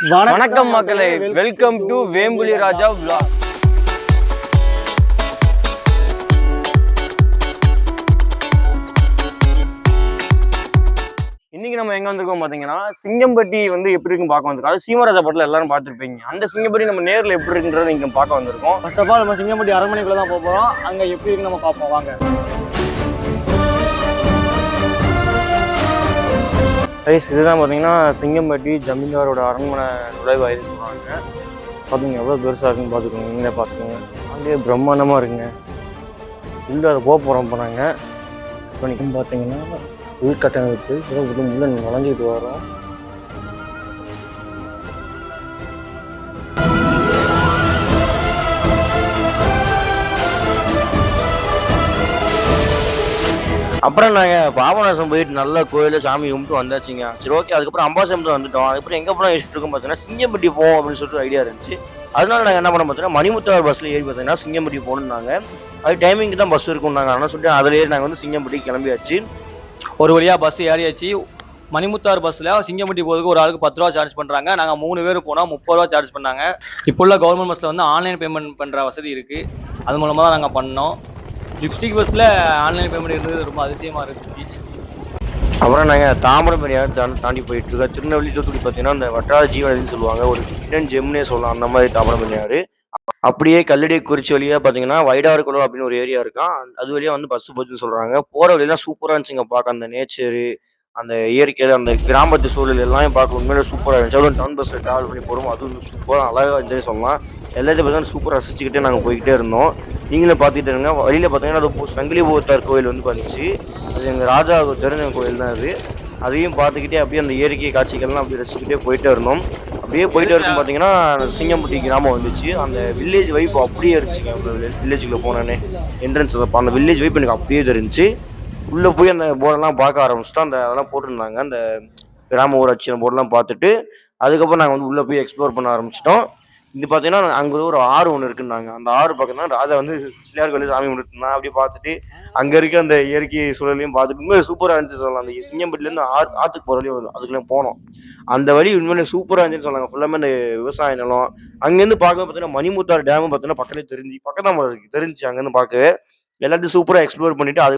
வணக்கம் மக்களே. Welcome to Vembuli Raja vlog. இன்னைக்கு நம்ம எங்க வந்திருக்கோம் பாத்தீங்கன்னா சிங்கம்பட்டி வந்து எப்படி இருக்குன்னு பார்க்க வந்திருக்கோம். அது சீமராஜா படத்துல எல்லாரும் பார்த்திருப்பீங்க. அந்த சிங்கம்பட்டி நம்ம நேர்ல எப்படி இருக்குன்றத இங்க பார்க்க வந்திருக்கோம். ஃபர்ஸ்ட் ஆஃப் ஆல் நம்ம சிங்கம்பட்டி அரண்மனைக்குள்ள தான் போக போறோம். அங்க எப்படி இருக்கு நம்ம பார்ப்போம். வாங்க. ரைஸ் இதுதான் பார்த்தீங்கன்னா சிங்கம்பட்டி ஜமீன்தாரோட அரண்மனை நுழைவாயில் சொல்றாங்க பார்த்துங்க எவ்வளோ பெருசாக இருக்குன்னு பார்த்துக்கோங்க நீங்களே பார்த்துக்கோங்க அங்கேயே பிரம்மாண்டமாக இருக்குங்க. உள்ளே அதை கோபுரம் போனாங்க இப்போ நீங்கள் பார்த்தீங்கன்னா உள்கட்டமைப்பு ஏதோ உள்ள உள்ள நுழைஞ்சிட்டு வரோம் அப்புறம் நாங்கள் பாபநாசம் போயிட்டு நல்ல கோயில் சாமி கும்பிட்டு வந்தாச்சுங்க. சரி ஓகே அதுக்கப்புறம் அம்பாசம் வந்துட்டோம். அதுக்கப்புறம் எங்கே போனால் யோசிச்சுட்டு இருக்கோம் பார்த்தீங்கன்னா சிங்கம்பட்டி போவோம் அப்படின்னு சொல்லிட்டு ஐடியா இருந்துச்சு. அதனால நாங்கள் என்ன பண்ண பார்த்தீங்கன்னா மணிமுத்தார் பஸ்ஸில் ஏறி பார்த்தீங்கன்னா சிங்கம்பட்டி போகணுன்னாங்க அது டைமிங்க்கு தான் பஸ் இருக்கும் நாங்கள் ஆனால் சொல்லிட்டு அதிலேயே நாங்கள் வந்து சிங்கம்பட்டி கிளம்பியாச்சு. ஒரு வழியாக பஸ் ஏறியாச்சு. மணிமுத்தார் பஸ்ஸில் சிங்கம்பட்டி போகிறதுக்கு ஒரு ஆளுக்கு பத்து ரூபா சார்ஜ் பண்ணுறாங்க நாங்கள் மூணு பேர் போனால் முப்பது ரூபா சார்ஜ் பண்ணாங்க. இப்போ உள்ள கவர்மெண்ட் பஸ்ஸில் வந்து ஆன்லைன் பேமெண்ட் பண்ணுற வசதி இருக்குது அது மூலமாக தான் நாங்கள் பண்ணோம். லிப்ஸ்டிக் பஸ்ஸில் ஆன்லைன் பேமெண்ட் இருந்தது ரொம்ப அதிசயமாக இருந்துச்சு. அப்புறம் நாங்கள் தாம்பரம் பெரியார் தாண்டி தாண்டி போயிட்டு இருக்கோம் திருநெல்வேலி தூத்துக்குடி பார்த்தீங்கன்னா அந்த வட்டார ஜீவனதின்னு சொல்லுவாங்க. ஒரு ஹிடன் ஜெம்னே சொல்லலாம். அந்த மாதிரி தாம்பரம் பெரியார் அப்படியே கல்லடி குறிச்சி வழியாக பார்த்தீங்கன்னா வைடார்குளம் அப்படின்னு ஒரு ஏரியா இருக்கான் அது வழியாக வந்து பஸ் போச்சுன்னு சொல்கிறாங்க போகிற வழியெல்லாம் சூப்பராக இருந்துச்சுங்க. பார்க்க அந்த நேச்சரு அந்த இயற்கை அந்த கிராமத்து சூழல் எல்லாம் பார்க்க உண்மையில சூப்பராக இருந்துச்சு. அதுவும் டவுன் பஸ்ஸில் ட்ராவல் பண்ணி போகிறோம் அதுவும் சூப்பராக அழகாக இருந்துச்சுன்னு சொல்லலாம் எல்லாத்தையும் பார்த்தீங்கன்னா சூப்பராக ரசிச்சுக்கிட்டே நாங்கள் போய்கிட்டே இருந்தோம். நீங்களும் பார்த்துட்டு இருங்க. வழியில் பார்த்தீங்கன்னா அது சங்கிலி பூத்தார் கோயில் வந்து பண்ணிச்சு அது எங்கள் ராஜா தெரிஞ்ச கோயில் தான் அது. அதையும் பார்த்துக்கிட்டே அப்படியே அந்த இயற்கை காட்சிகள்லாம் அப்படியே ரசிச்சுக்கிட்டே போயிட்டே இருந்தோம். அப்படியே போயிட்டே இருக்கும் பார்த்தீங்கன்னா சிங்கம்பட்டி கிராமம் வந்துச்சு. அந்த வில்லேஜ் வைப் அப்படியே இருந்துச்சுங்க. வில்லேஜுக்குள்ளே போனோன்னே என்ட்ரன்ஸ் அந்த வில்லேஜ் வைப் எனக்கு அப்படியே தெரிஞ்சுச்சு. உள்ளே போய் அந்த போர்டெல்லாம் பார்க்க ஆரம்பிச்சிட்டோம் அந்த அதெல்லாம் போட்டிருந்தாங்க. அந்த கிராம ஊராட்சி போர்டெல்லாம் பார்த்துட்டு அதுக்கப்புறம் நாங்கள் வந்து உள்ளே போய் எக்ஸ்ப்ளோர் பண்ண ஆரம்பிச்சிட்டோம். இது பார்த்தீங்கன்னா அங்கே ஒரு ஆறு ஒன்று இருக்குன்னாங்க அந்த ஆறு பக்கம் ராஜா வந்து பிள்ளையார் கோயில் சாமி கும்பிட்டுருந்தான் அப்படியே பார்த்துட்டு அங்கே இருக்க அந்த இயற்கை சூழலையும் பார்த்துட்டு உண்மையிலே சூப்பராக இருந்துச்சு சொல்லலாம். அந்த சிங்கம்பட்டிலேருந்து ஆறு ஆற்றுக்கு போகிற வழியும் அதுக்குலாம் போனோம். அந்த வழி உண்மையிலே சூப்பராக இருந்துச்சுன்னு சொன்னாங்க ஃபுல்லாமே அந்த விவசாய நிலம். அங்கேருந்து பார்க்கும்போது பார்த்தீங்கன்னா மணிமுத்தார் டேமும் பார்த்தீங்கன்னா பக்கத்துலேயே தெரிஞ்சு பக்கத்தான் இருக்கு தெரிஞ்சு அங்கேருந்து பார்க்க. எல்லாத்தையும் சூப்பராக எக்ஸ்ப்ளோர் பண்ணிட்டு அது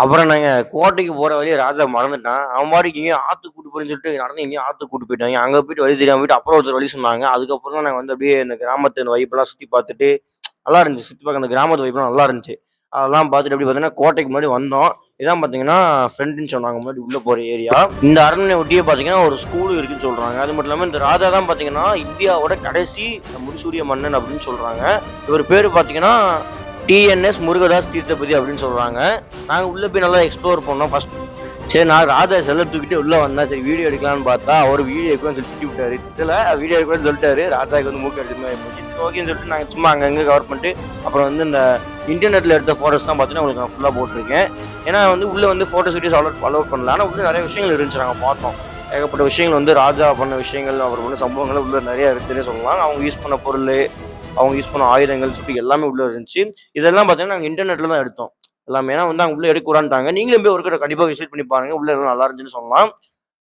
அப்புறம் நாங்கள் கோட்டைக்கு போகிற வழியே ராஜா மறந்துட்டான். அவன் பாட்டுக்கு இங்கேயும் ஆற்று கூட்டு போறேன்னு சொல்லிட்டு நடந்து எங்கேயும் ஆற்று கூட்டு போயிட்டாங்க அங்கே போயிட்டு வழி தெரியாமல் போயிட்டு அப்புறம் ஒருத்தர் வழி சொன்னாங்க. அதுக்கப்புறம் தான் நாங்கள் வந்து அப்படியே இந்த கிராமத்து இந்த வைப்பெல்லாம் சுற்றி பார்த்துட்டு நல்லா இருந்துச்சு. சுற்றி பார்க்க அந்த கிராமத்து வைப்பெல்லாம் நல்லா இருந்துச்சு. அதெல்லாம் பார்த்துட்டு அப்படி பார்த்தீங்கன்னா கோட்டைக்கு முன்னாடி வந்தோம். இதான் பார்த்தீங்கன்னா ஃப்ரெண்டுன்னு சொன்னாங்க. முன்னாடி உள்ளே போகிற ஏரியா இந்த அரண்மனை ஒட்டியே பார்த்தீங்கன்னா ஒரு ஸ்கூலும் இருக்குன்னு சொல்கிறாங்க அது மட்டும் இல்லாமல் இந்த ராஜா தான் பார்த்தீங்கன்னா இந்தியாவோட கடைசி முன்சூரிய மன்னன் அப்படின்னு சொல்கிறாங்க இவர் பேர் பார்த்தீங்கன்னா டிஎன்எஸ் முருகதாஸ் தீர்த்தபதி அப்படின்னு சொல்கிறாங்க நாங்கள் உள்ளே போய் நல்லா எக்ஸ்ப்ளோர் பண்ணோம். ஃபர்ஸ்ட் சரி நான் ராஜா செல்ல தூக்கிட்டு உள்ளே வந்தேன். சரி வீடியோ எடுக்கலாம்னு பார்த்தா அவர் வீடியோ எடுக்கலாம்னு சொல்லி திட்டி விட்டாரு. திட்டல வீடியோ எடுக்கலாம்னு சொல்லிட்டாரு. ராஜாக்கு வந்து மூக்கு அடிச்சு மாதிரி ஓகேன்னு சொல்லிட்டு நாங்கள் சும்மா அங்கங்கே கவர் பண்ணிட்டு அப்புறம் வந்து இந்த இன்டர்நெட்டில் எடுத்த ஃபோட்டோஸ் தான் பார்த்தீங்கன்னா உங்களுக்கு நான் ஃபுல்லாக போட்டிருக்கேன். ஏன்னா வந்து உள்ளே வந்து ஃபோட்டோஸ் வீடியோஸ் அலோட் அலோட் பண்ணல. ஆனால் உள்ளே நிறைய விஷயங்கள் இருந்துச்சு. நாங்கள் பார்த்தோம். ஏகப்பட்ட விஷயங்கள் வந்து ராஜா பண்ண விஷயங்கள் அவர் பண்ண சம்பவங்கள் உள்ள நிறைய இருந்துச்சுன்னே சொல்லலாம். அவங்க யூஸ் பண்ண பொருள் அவங்க யூஸ் பண்ண ஆயுதங்கள் சொல்லிட்டு எல்லாமே உள்ளே இருந்துச்சு. இதெல்லாம் பார்த்தீங்கன்னா நாங்கள் இன்டர்நெட்டில் தான் எடுத்தோம். எல்லாமே ஏன்னா வந்து அவங்க உள்ளே எடுக்க கூடாண்டாங்க நீங்களும் போய் ஒரு கடை கண்டிப்பாக விசிட் பண்ணி பாருங்க. உள்ள எல்லாம் நல்லா இருந்துச்சுன்னு சொல்லலாம்.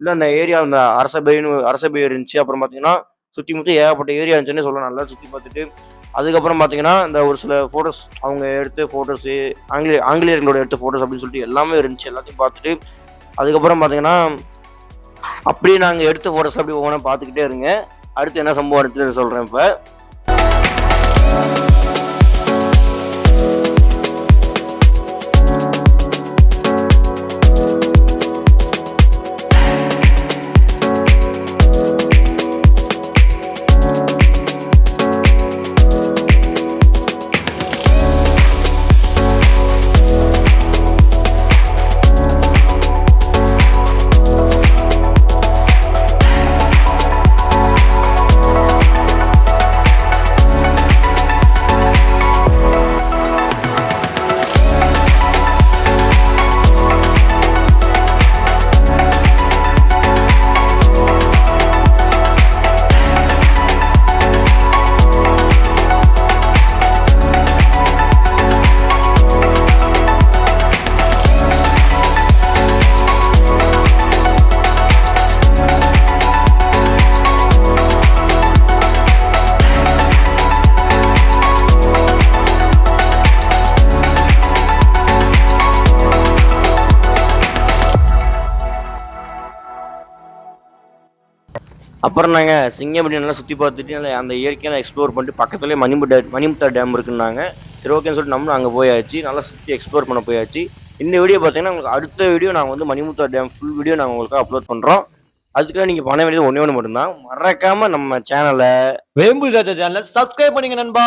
இல்லை அந்த ஏரியா அந்த அரசபைன்னு அரசபை இருந்துச்சு. அப்புறம் பார்த்தீங்கன்னா சுற்றி முற்றி ஏகப்பட்ட ஏரியா இருந்துச்சுன்னு சொல்லலாம். நல்லா சுற்றி பார்த்துட்டு அதுக்கப்புறம் பார்த்தீங்கன்னா இந்த ஒரு சில ஃபோட்டோஸ் அவங்க எடுத்த ஃபோட்டோஸு ஆங்கிலேய ஆங்கிலேயர்களோட எடுத்த ஃபோட்டோஸ் அப்படின்னு சொல்லிட்டு எல்லாமே இருந்துச்சு. எல்லாத்தையும் பார்த்துட்டு அதுக்கப்புறம் பார்த்தீங்கன்னா அப்படியே நாங்கள் எடுத்த ஃபோட்டோஸ் அப்படி ஒவ்வொன்றா பார்த்துக்கிட்டே இருங்க. அடுத்து என்ன சம்பவம் எடுத்து சொல்கிறேன் இப்போ. Bye. அப்புறம் நாங்கள் சிங்கம்பட்டி நல்லா சுற்றி பார்த்துட்டு நல்லா அந்த இயற்கையெல்லாம் எக்ஸ்ப்ளோர் பண்ணிட்டு பக்கத்துலேயே மணிமுட்டா மணிமுத்தா டேம் இருக்குன்னாங்க. சரி ஓகேன்னு சொல்லிட்டு நம்மளும் அங்கே போயாச்சு. நல்லா சுற்றி எக்ஸ்ப்ளோர் பண்ண போயாச்சு. இந்த வீடியோ பார்த்தீங்கன்னா உங்களுக்கு அடுத்த வீடியோ நாங்கள் வந்து மணிமுத்தா டேம் ஃபுல் வீடியோ நாங்கள் உங்களுக்கு அப்லோட் பண்ணுறோம் அதுக்காக நீங்கள் பண்ண வேண்டியது ஒன்றே ஒன்று மட்டும்தான். மறக்காமல் நம்ம சேனலை வேம்பு ராஜா சேனலை சப்ஸ்கிரைப் பண்ணிங்க நண்பா.